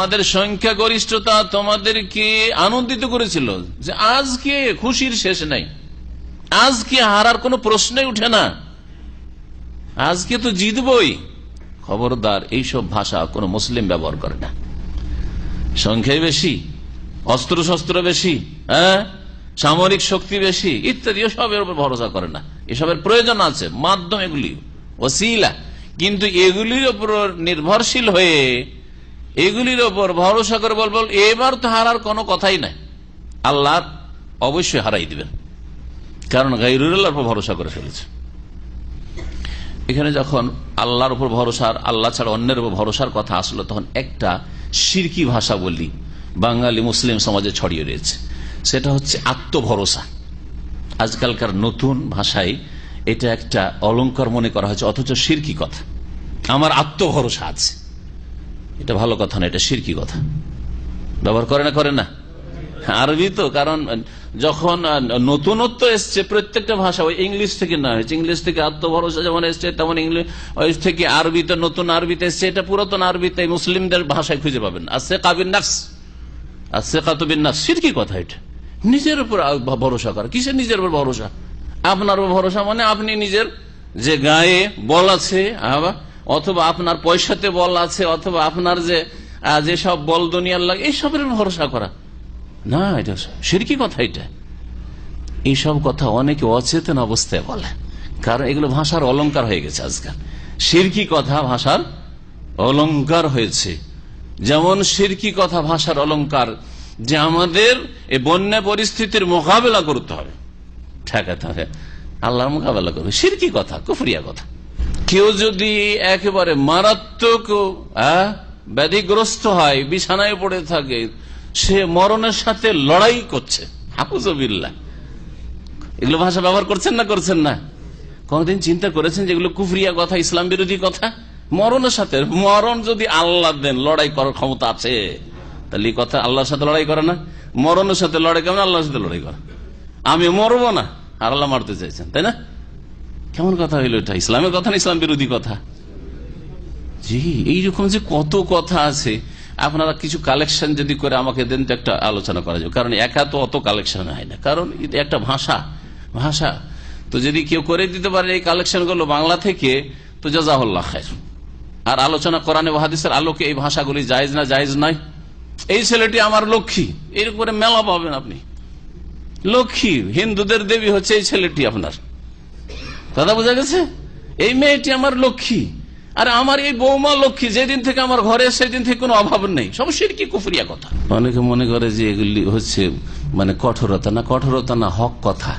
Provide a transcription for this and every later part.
তোমাদের সংখ্যা গরিষ্ঠতা তোমাদেরকে আনন্দিত করেছিল যে আজকে খুশির শেষ নাই। আজকে হারার কোনো প্রশ্নই উঠে না। আজকে তো জিতবই। খবরদার, এইসব ভাষা কোনো মুসলিম ব্যবহার করে না। সংখ্যাই বেশি অস্ত্র শস্ত্র বেশি হ্যাঁ? সামরিক শক্তি বেশি, ইত্যাদি সবের উপর ভরসা করে না। এসবের প্রয়োজন আছে, মাধ্যম এগুলি, ওসিলা। কিন্তু এগুলির উপর নির্ভরশীল হয়ে এগুলির ওপর ভরসা করে বল এবার তো হারার কোনো কথাই নাই। আল্লাহ অবশ্যই হারাই দিবেন। কারণ গাইরুল্লাহর উপর ভরসা করে ফেলেছে। এখানে যখন আল্লাহর উপর ভরসার আল্লাহ ছাড়া অন্যের উপর ভরসার কথা আসলো, তখন একটা সিরকি ভাষা বলি বাঙালি মুসলিম সমাজে ছড়িয়ে রয়েছে। সেটা হচ্ছে আত্মভরসা। আজকালকার নতুন ভাষায় এটা একটা অলঙ্কার মনে করা হয়েছে, অথচ সিরকি কথা। আমার আত্মভরসা আছে। এটা ভালো কথা না, এটা সিরকি কথা। ব্যবহার করে না করে না। আরবি তো, কারণ যখন নতুনত্ব এসছে প্রত্যেকটা ভাষা, ওই ইংলিশ থেকে না, হয়েছে ইংলিশ থেকে আত্মভরসা যেমন এসছে, তেমন ইংলিশ থেকে আরবিতে নতুন আরবিতে এসছে, এটা পুরাতন আরবিতে মুসলিমদের ভাষায় খুঁজে পাবেন। আর সে কাবিন নাফস আর সে কাতুবিন নাফস সিরকি কথা এটা। নিজের উপর ভরসা করা। কিসের নিজের উপর ভরসা? আপনার উপর ভরসা মানে আপনি নিজের যে গায়ে বল আছে অথবা আপনার পয়সাতে বল আছে, অথবা আপনার যে যেসব বল দুনিয়ার লাগে, এইসবের ভরসা করা। না, এটা সিরকি কথা এটা। এইসব কথা অনেকে অচেতন অবস্থায় বলে। কারণ এগুলো ভাষার অলঙ্কার হয়ে গেছে আজকাল। সিরকি কথা ভাষার অলঙ্কার হয়েছে। যেমন সিরকি কথা ভাষার অলঙ্কার যে আমাদের এই বন্যা পরিস্থিতির মোকাবেলা করতে হবে। ঠেকাতে হবে। আল্লাহর মোকাবেলা করবে। সিরকি কথা, কুফরিয়া কথা। কেউ যদি একেবারে মারাত্মক ব্যাধিগ্রস্ত হয়, বিছানায় পড়ে থাকে, সে মরণের সাথে লড়াই করছে। হাফুজবিল্লা এগুলো ভাষা ব্যবহার করছেন না করছেন না? কোনদিন চিন্তা করেছেন যেগুলো কুফরিয়া কথা, ইসলাম বিরোধী কথা? মরণের সাথে, মরণ যদি আল্লাহ দেন, লড়াই করার ক্ষমতা আছে, তাহলে এই কথা আল্লাহর সাথে লড়াই করে না? মরণের সাথে লড়াই কেমন আল্লাহর সাথে লড়াই করে? আমি মরবো না, আর আল্লাহ মারতে চাইছেন, তাই না? কেমন কথা হইল এটা? ইসলামের কথা না ইসলাম বিরোধী কথা? জি এইরকম যে কত কথা আছে, আপনারা কিছু কালেকশন যদি করে আমাকে দেন, তো একটা আলোচনা করা যাবে। কারণ একা তো অত কালেকশন হয় না। কারণ একটা ভাষা ভাষা। তো যদি কেউ করে দিতে পারে এই কালেকশনগুলো বাংলা থেকে, তো জাজাহুল্লাহ খায় আর আলোচনা করানে হাদিসের আলোকে এই ভাষাগুলি জায়জ না জায়জ নয়। এই ছেলেটি আমার লক্ষ্মী। এর উপরে মেলা পাবেন আপনি। লক্ষ্মী, হিন্দুদের দেবী হচ্ছে এই ছেলেটি আপনার। কথা বোঝা গেছে? এই মেয়েটি আমার লক্ষ্মী। আর আমার এই বৌমা লক্ষ্মী, যেদিন থেকে আমার ঘরে, সেদিন থেকে কোনো অভাব নেই। সব কি কুফরিয়া কথা। অনেকে মনে করে যে এগুলি হচ্ছে মানে কঠোরতা। না কঠোরতা না, হক কথা।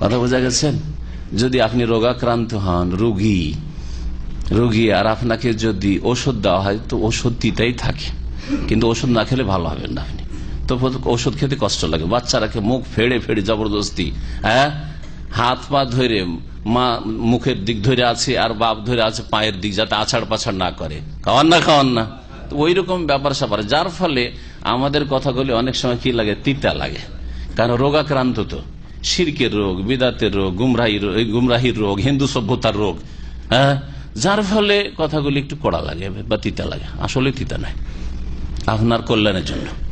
কথা বোঝা গেছেন? যদি আপনি রোগাক্রান্ত হন, রোগী রোগী, আর আপনাকে যদি ওষুধ দেওয়া হয়, তো ওষুধ দিতেই থাকে। কিন্তু ওষুধ না খেলে ভালো হবেন না আপনি। তো ওষুধ খেতে কষ্ট লাগে। বাচ্চারাকে মুখ ফেড়ে ফেড়ে জবরদস্তি হ্যাঁ? হাত পা ধরে মা মুখের দিক ধরে আছে আর বাপ ধরে আছে পায়ের দিক যাতে আছাড় পাছাড় না করে। খাওয়ান না খাওয়ান না। তো ওই রকম ব্যাপার স্যাপার। যার ফলে আমাদের কথাগুলি অনেক সময় কি লাগে? তিতা লাগে। কারণ রোগাক্রান্ত তো। সিরকের রোগ, বিদাতের রোগ গুমরাহির গুমরাহির রোগ, হিন্দু সভ্যতার রোগ হ্যাঁ? যার ফলে কথাগুলি একটু কড়া লাগে বা তিতা লাগে। আসলে তিতা নয়। আপনার কল্যাণের জন্য।